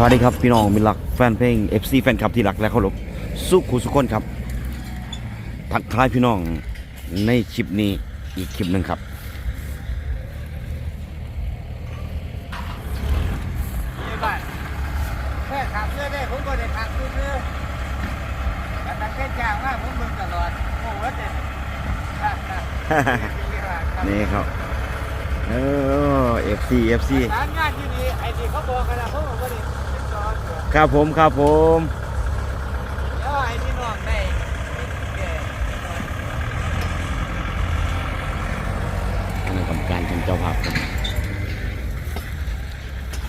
สวัสดีครับพี่น้องมิตรรักแฟนเพลง FC แฟนคลับที่รักและเคารพสุขุสุขคนครับ ทักทายพี่น้องในคลิปนี้อีกคลิปหนึ่งครับยี่บาทแค่ขับเสื้อได้ผมก็ได้ขับซื้อซื้อแต่ตั้งแต่จ้างว่าผมเบิ่งตลอดโอ้โหเด็ดนี่ครับเออ FC FC สารงานที่นี่ไอ้ที่เขาบอกกันนะผมก็ได้เป็นตอนเดี๋ยว ครับผมครับผมไอ้ที่น้องได้แก่คณะกรรมการเป็นเจ้าภาพครับ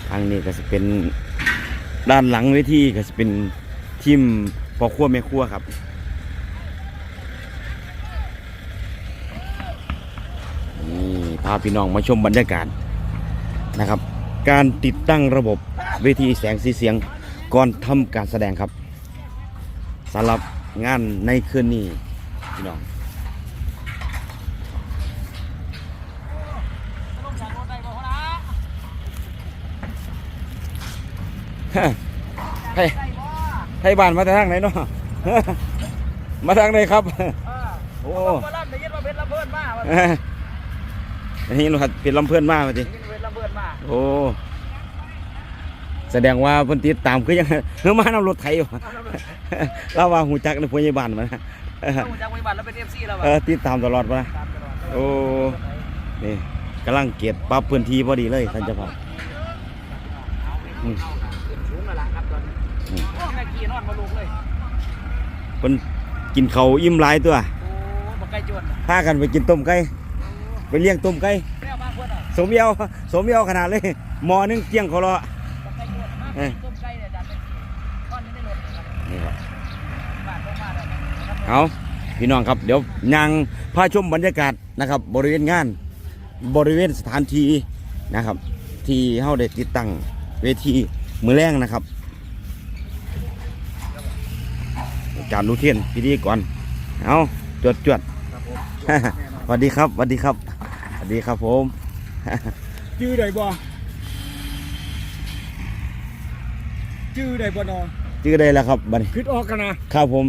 ทางนี้ก็จะเป็นด้านหลังเวทีก็จะเป็นทีมพ่อครัวแม่ครัวครับนี่พาพี่น้องมาชมบรรยากาศนะครับ การติดตั้งระบบเวทีแสงสีเสียง ก่อนทำการแสดงครับสำหรับงานในคืนนี้พี่น้องลงจากรถได้บ่ฮะให้ได้บ่ให้บ้านมาทางไหนเนาะมาทางไหนครับอ่าโอ้บ่รับได้ยินว่าเป็นระเบิดมาว่าอันนี้เราเป็นลำเพื่อนมากจริได้ยินเป็นระเบิดมาโอ้ แสดงว่าเพิ่นติดตามคือยังเฮ้มานำรถไถอยู่เราว่าหูจักในพยาบาลมานะต้องจากไว้บัตรแล้วเป็น FC แล้วเอว่ะอติดตามตลอดมานะตามตลอดโอ้นี่กำลังเก็บปรับพื้นที่พอดีเลยท่านเจ้าภาพอืมขึ้นสูงแล้วล่ะครับตอนนี้อืมโอ้แม่กี้นอนมาลูกเลยเพิ่นกินเขาวอิ่มหลายตัวโอ้บ่ไกลจวนพากันไปกินต้มไก่ไปเลี้ยงต้มไก่แม่มาเพิ่นอะสมเยาวสมเยาวขนาดเลยหมอนึงเกี้ยงเขาเลาะ เอ้ยนี่ครับนี่ครับบ้านลงมาแล้วนะครับเอาพี่น้องครับเดี๋ยวยังพาชมบรรยากาศนะครับ บริเวณงานบริเวณสถานที่นะครับ ที่เฮาได้ติดตั้งเวทีมือแรงนะครับอาจารย์นุเทียนพิธีก่อนเอาจวดจวดสวัสดีครับสวัสดีครับสวัสดีครับผมจื้อได้บ่ จื้อได้บ่นอชื่อได้แล้วครับบัดนี้คิดออกกันนะครับผม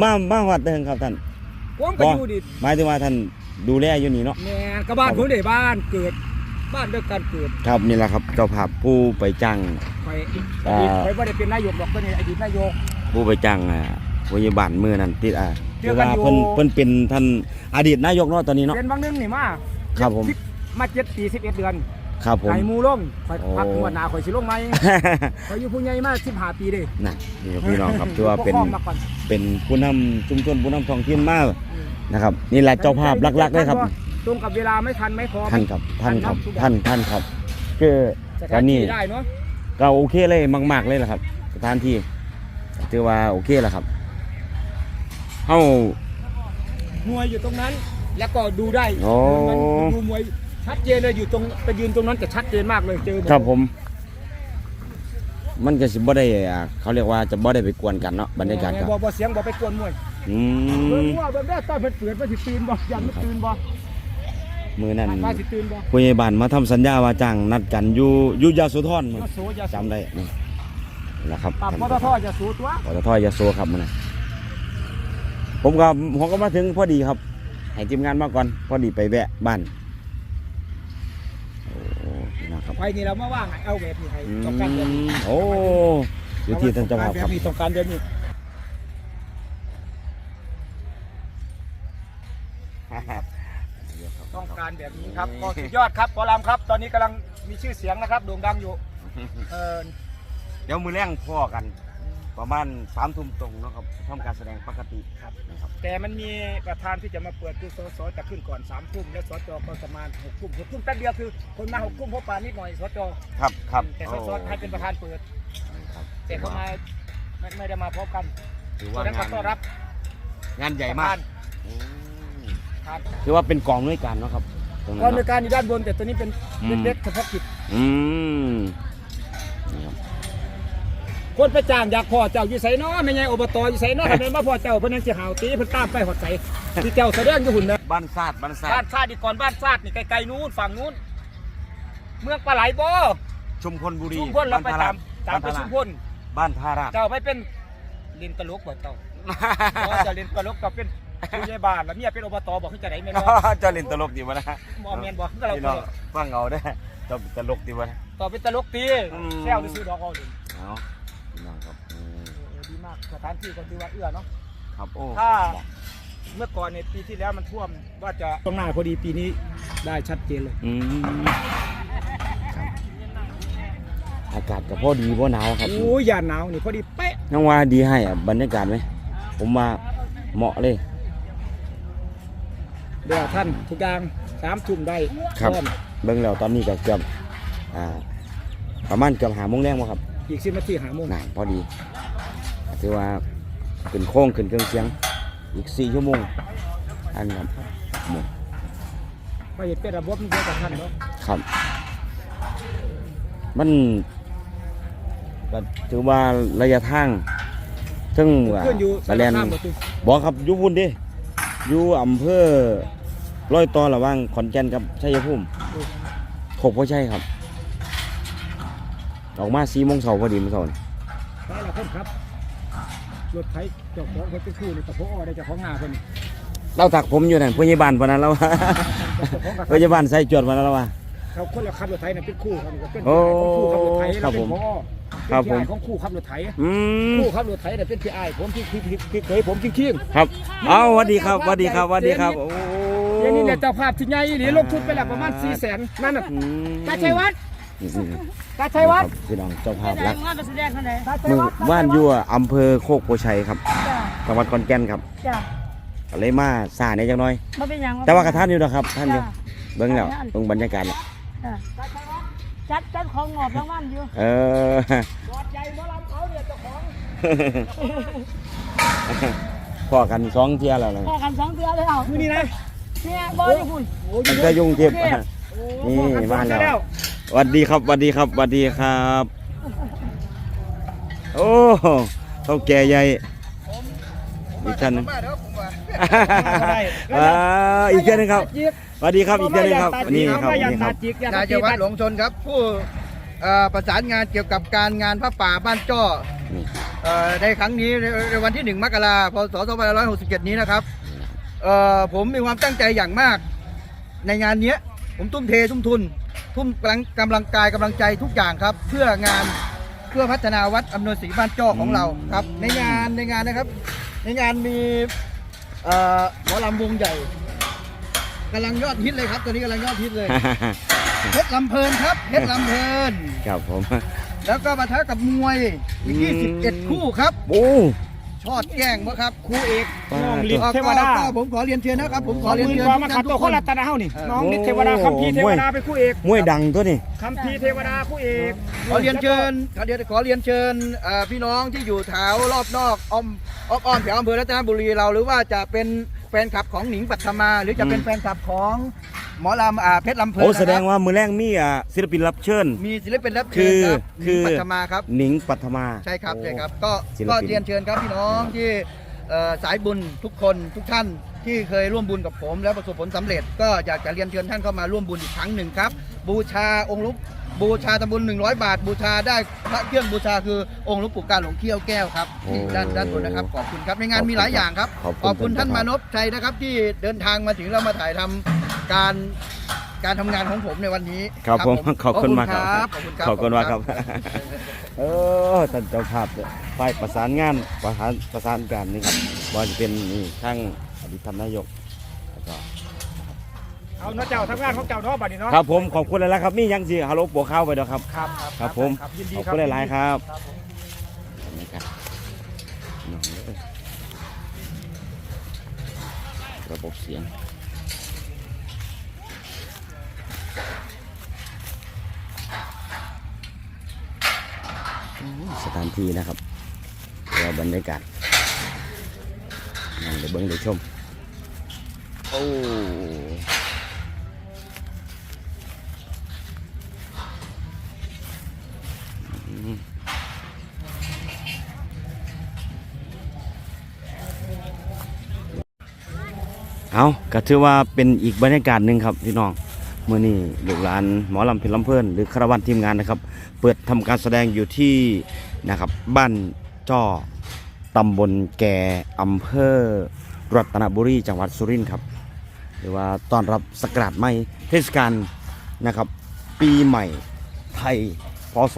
มามาวัดเด้งครับท่านผมก็อยู่ดิหมายถึงว่าท่านดูแลอยู่นี่เนาะแม่นกับบ้านผมได้บ้านเกิดบ้านเดียวกันเกิด ครับนี่แหละครับเจ้าภาพผู้ไปจ้างไปอ่าไปบ่ได้เป็นนายกหรอกตัวนี้อดีตนายก ผู้ไปจ้างอ่าพยาบาลมือนั้นติดอ่าเจคืออกันว่าอยู่เพิ่นเพิ่นเป็นท่านอดีตนายกเนาะตอนนี้เนาะเป็นบางนึงนี่มาครับผมสิมาเจ็ดปีสิบเอ็ดเดือน ครับผม ไก่หมูลงคอยโอ้พักงวดหน้าคอยสิลงไหมคอยอยู่ผู้ใหญ่มาสิบห้าปีเด้น่ะนี่ครับพี่น้องครับถือว่าเป็นปกครองมาก่อนเป็นผู้นำชุมชนผู้นำท้องถิ่นมากนะครับ นี่แหละเจ้าภาพหลักๆเลยครับ ตรงกับเวลาไม่ทันไม่พอท่านครับท่านครับทุกอย่งท่านท่านครับคือสตถาอนนนี้ที่ได้เนาะก็โอเคเลยมาก ๆ เลยแหละครับ สถานที่ถือว่าโอเคแล้วครับเฮา มวยอยู่ตรงนั้น แล้วก็ดูได้โอ้มันดูมวย ชัดเจนเลยอยู่ตรงไปยืนตรงนั้นจะชัดเจนมากเลยเจอหมดครับผม มันก็สิบ่ได้อ่าเขาเรียกว่าจะบ่ได้ไปกวนกันเนาะบรรยากาศก็บ่บ่เสียงบ่ไปกวนมวยอืเบิ่งมว่าเบิ่งได้ตอนเพิ่นเปิดว่าสิตื่นบ่ยันมันตื่นบ่มือนั้นว่าสิตื่นบ่ผู้ใหญ่บ้านมาทำสัญญาว่าจ้างนัดกันอยู่อยู่ยาสุธรมื้อมาโซยาจำได้นี่นะครับปรับปตทจะสูตัวปตทยาโซครับมันนะผมก็ผมก็มาถึงพอดีครับ ให้ทีมงานมาก่อน พอดีไปแวะบ้านโอ้นะ ครับไปนี่เรามาว่างให้เอาแบบนี้ให้อืต้องการแบบนี้มโอ้อยู่ที่ท่านเจ้าภาพแบครับบนี้ต้องการแบบนี้ต้องการแบบนี้ครับก็สุดยอดครับปอลามครับ ตอนนี้กำลังมีชื่อเสียงนะครับโด่งดังอยู่เออเดี๋ยวมือแรงพ่อกัน ประมาณสามทุ่มตรงเนาะครับทำการแสดงปกติครับนะครับ แต่มันมีประธานที่จะมาเปิดคือสสจะขึ้นก่อนสามทุ่มและสจก็ประมาณหกทุ่มหกทุ่มแป๊บเดียวคือคนมาหกทุ่มเพราะปานิดหน่อยสจครับครับแต่สสให้เป็นประธานเปิดครับแต่เขามาไม่ไม่ได้มาพร้อมกันถือตอว่านนั้นงาก็นต้อนรับงานใหญ่มากอืมประธานถือว่าเป็นกองด้วยกันเนาะครับตรงนั้นกองในวยเนาะการอยู่ด้านบนแต่ตัวนี้เป็นอืมเล็กๆเฉพาะกิจอืมนี่ครับ คนไปจ้างอยากพ่อเจ้าอยู่ไสเนาะไม่ไงอบตอยู่ไสเนาะทำไมมาพ่อเจ้าเพิ่นนั่งสิหาวตีเพิ่นตามไปหอดไสที่เจ้าแสดงอยู่หุ่นนะบ้านซาดบ้านซาบ้าดนซาดอีกก่อนบ้านซาดนี่ไกลๆนู้นฝั่งนู้น เมืองปลาไหลบ่ชุมพลบุรีชุมพลเราไปตามตามไปบ้นชุมพลบ้านท่าราบเจ้าไม่เป็นลินตลกบ่เจ้าเพราะเจ้าลินตลกกับเป็นผู้ใหญ่บ้านแล้วเมียเป็นอบตบอกขึ้นจะไหนแม่นบ่ เจ้าเล่นตลกดีวะนะบ่แม่นบ่คือเราพี่น้องฟังเอาได้อเจ้าเป็นตลกดีวะนะ ต่อเป็นตลกตีอืม แซวซื้อดอกเอาดิ เอา มากสถานที่ก็ถือว่าเอื้อเนาะครับโอ้ถ้าเมื่อก่อนในยปีที่แล้วมันท่วมว่าจะตรงหน้าพอดีปีนี้ได้ชัดเจนเลยอืมครับอากาศก็พอดีพอหนาวครับโอ้ยอย่าหนาวนี่พอดีเป๊ะยังว่าดีให้อะบรรยากาศไหมผมว่าเหมาะเลยเดี๋ยวท่านทุกอย่างสามทุ่มได้ครับพร้อมเบิ่งแล้วตอนนี้ก็เกือบอ่าประมาณเกือบหาโมงแรงวะครับ อีกสิบนาทีหาโมงน่าพอดี ถือว่าขึ้นโค้งขึ้นเครื่องเสียง อีกสี่ชั่วโมงอันครับหมดไปเห็นเป็นระบบมันเยอะกับท่านเนาะครับ มันก็ถือว่าระยะทางซึ่งว่าเพื่อนอยู่สะแลนข้ามประตูบอกครับอยู่พุ่นเดิอยู่อำเภอร้อยต่อระหว่างขอนแก่นกับชัยภูมิโคกพ่อใช่ครับ ออกมาสี่โมงเช้าพอดีเมื่อเช้านี่ได้ละคนครับ รถไถเจ้าของเขาเป็นคู่ในตะโพอ้อได้เจ้าของงาเพิ่นเราตักผมอยู่นั่นพยาบาลพนนั้นแล้วเจ้าของกับพยาบาลใส่จวดพนนั้นแล้วว่าเขาคนละขับรถไถน่ะเป็นคู่ครับเป็นโอ้ของคู่ขับรถไถครัแล้วบเป็ผนมพ่อครับผมเป็นพี่อ้ายของคู่ขับรถไถอืมคู่ขับรถไถน่ะเป็นพี่อ้ายผมที่ที่ที่ที่เคยผมจริงๆครับเอาสวัสดีครับสวัสดีครับสวัสดีครับโอ้เดี๋ยวนี้เนี่ยเจ้าภาพที่ใหญ่นี่ลงทุนไปแล้วประมาณ4 0 0 0 0นนั่นน่ะอืมตาชัยวัฒน์ อืมตาชัยวัฒน์พี่น้องเจ้าภาพแสดรังกว่าไปแสดงคนไหนตาชัยมือวัฒน์บ้านยั่วอำเภอโคกโพชัยครับจ้าจังหวัดขอนแก่นครับจ้าก็เลยมาซ่าเนี่ยจังน้อย มาเป็นหยังแต่ว่ากระท่านอยู่นะครับท่านอยู่จ้าเบิ่งแล้วเบิ่งบรรยากาศแล้วจ้าจัดจัดของงอบรางวัลอยู่เออบอดใหญ่หมอลำเขาเนี่ยเจ้าของพอกันสองเที่ยแล้วนะพอกันสองเดือนเลยเอามือนี้นะเนี่ยบอยคุณโอ้ยมันจะยุ่งเทียบโอ้นี่พอกันสองมาแล้ว เดือนสวัสดีครับสวัสดีครับสวัสดีครับ โอ้เท่าแก่ใหญ่อีกท่านหนึงมาเด้อผมว่าอ่าอีกท่านหนึงครับสวัสดีครับอีกท่านหนึงครับนี่ครับอย่านี่คตารับจิกอย่านาตายจิกวัฒน์หลงชนครับ ผู้เอ่อประสานงานเกี่ยวกับการงานพระป่าบ้านจ้อนี่ เอ่อในครั้งนี้ในในวันที่ 1 มกราคมพศ2567 นี้นะครับเอ่อผมมีความตั้งใจอย่างมาก ในงานเนี้ย ผมทุ่มเททุ่มทุน ทุ่มกำลังกำลังกายกำลังใจทุกอย่างครับ เพื่องานเพื่อพัฒนาวัดอำนวยศรีบ้านจ้อของเราครับ ในงานในงานนะครับ ในงานมีเอ่อหมอลำวงใหญ่กำลังยอดฮิตเลยครับตอนนี้กำลังยอดฮิตเลยเพชรลำเพลินครับเพชรลำเพลินครับผม แล้วก็มาท้ากับมวยอีกอืม21 คู่ครับ โอ้ ชอดแก้งวะครับครูเอกน้องฤทก็ธิ์เทวดาก็ผมขอเรียนเชิญนะครับ ผมขขออเรีเรียยนนเชิเชิญญมาขัดทุตัวกคคนนรัตนาเฮานี่เออน้องฤทธิ์เทวดาคัมภีร์เทวดาเป็นครูเอกมวยดังตัวนี่ คัมภีร์เทวดาครูเอกขอเรียนเชิญขอเรียนขอเรียนเชิญเอ่อพี่น้องที่อยู่แถวรอบนอกอ้อมอ้อมอ้อมแถวอำเภอรัตนบุรีเราหรือว่าจะเป็น แฟนคลับของหนิงปัทมา หรือจะเป็นอืมแฟนคลับของหมอลำอ่าเพชรลำเพลินโอ้นะครับแสดงว่ามือแรกมีอะศิลปินรับเชิญ มีศิลปินรับคืเชิญอครับหคืนิงอปัทมาครับหนิงปัทมาใช่ครับโอ้ใช่ครับ ก็ศิลปินก็เรียนเชิญครับพี่น้องที่เอ่อสายบุญทุกคนทุกท่านที่เคยร่วมบุญกับผมแล้วประสบผลสำเร็จ ก็อยากจะเรียนเชิญท่านเข้ามาร่วมบุญอีกครั้งหนึ่งครับ บูชาองค์หลุก บูชาตำบุญ100 บาท บูชาได้พระเครื่องบูชาคือองค์หลุกปู่การหลวงเขี้ยวแก้วครับที่ด้านด้านบนนะครับขอบคุณครับในงานมีหลายอย่างครับขอบขอบคุคุณณท่านครับมานพชัยนะครับ ที่เดินทางมาถึงเรามาถ่ายทำการการทำงานของผมในวันนี้ครับผมขอบคุณมากครับขอบคุณครับ ขอบคุณมากครับ เออท่านเจ้าภาพฝ่ายประสานงานประสานประสานการนี่ครับว่าจะเป็นนี่ทั้งอดีตท่านนายกแล้วก็ เอาเนาะเจ้าทำงานของเจ้าเนาะบัดนี้เนาะครับผมขอบคุณหลายๆครับมีหยังสิฮัลโหลปัวข้าวไปเด้อครับ ครับครับผมยินดีขอบครับคุณหลายๆครับครับผมนี่ครับน้องเอ้ยระบบเสียงอืมสถานที่นะครับเราบรรยากาศนั่งเดี๋ยวเบิ้งเดี๋ยวชม โอ้อื เอาก็ถือว่าเป็นอีกบรรยากาศหนึ่งครับพี่น้องเมื่อนี้ลูกหลานหมอลำเพลินลำเพลินหรือคารวันทีมงานนะครับ เปิดทำการแสดงอยู่ที่นะครับบ้านจ้อตำบลแก่อำเภอรัตนบุรีจังหวัดสุรินทร์ครับ หรือว่าต้อนรับสกราดใหม่เทศกาลนะครับ ปีใหม่ไทยพศ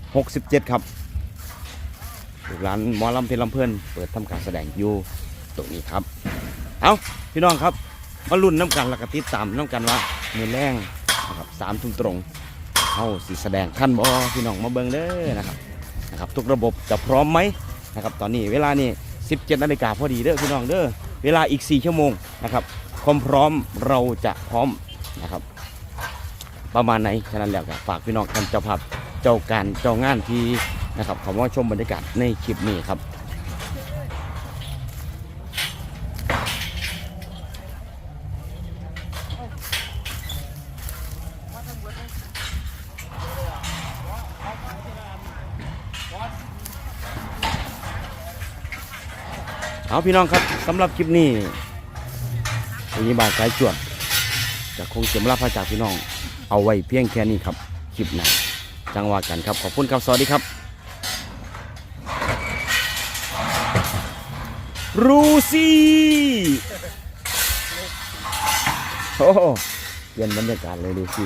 2567 ครับลูกหลานหมอลำเพลินลำเพลินเปิดทำการแสดงอยู่ตรงนี้ครับ เอาพี่น้องครับมาลุ้นน้ำกันแล้วก็ติดตามน้ำกันว่ามือแรงนะครับสามทุ่มตรงเข้าสีแสดงท่านบอพี่น้องมาเบิ่งเด้อนะครับนะครับ ทุกระบบจะพร้อมไหมนะครับตอนนี้เวลานี่17นาฬิกาพอดีเด้อพี่น้องเด้อเวลาอีก 4 ชั่วโมงนะครับความพร้อมเราจะพร้อมนะครับ ประมาณไหนฉะนั้นแล้วก็ฝากพี่น้องท่านเจ้าภาพเจ้าการเจ้างานที่นะครับเขามาชมบรรยากาศในคลิปนี้ครับ เอาพี่น้องครับสำหรับคลิปนี้พยาบาลสายจวดจะคงเก็บรับพระจากพี่น้อง เอาไว้เพียงแค่นี้ครับคลิปหน้าจังหวะกันครับ ขอบคุณครับสวัสดีครับ รูซี่โอ้เปลี่ยนบรรยากาศเลยดูสิ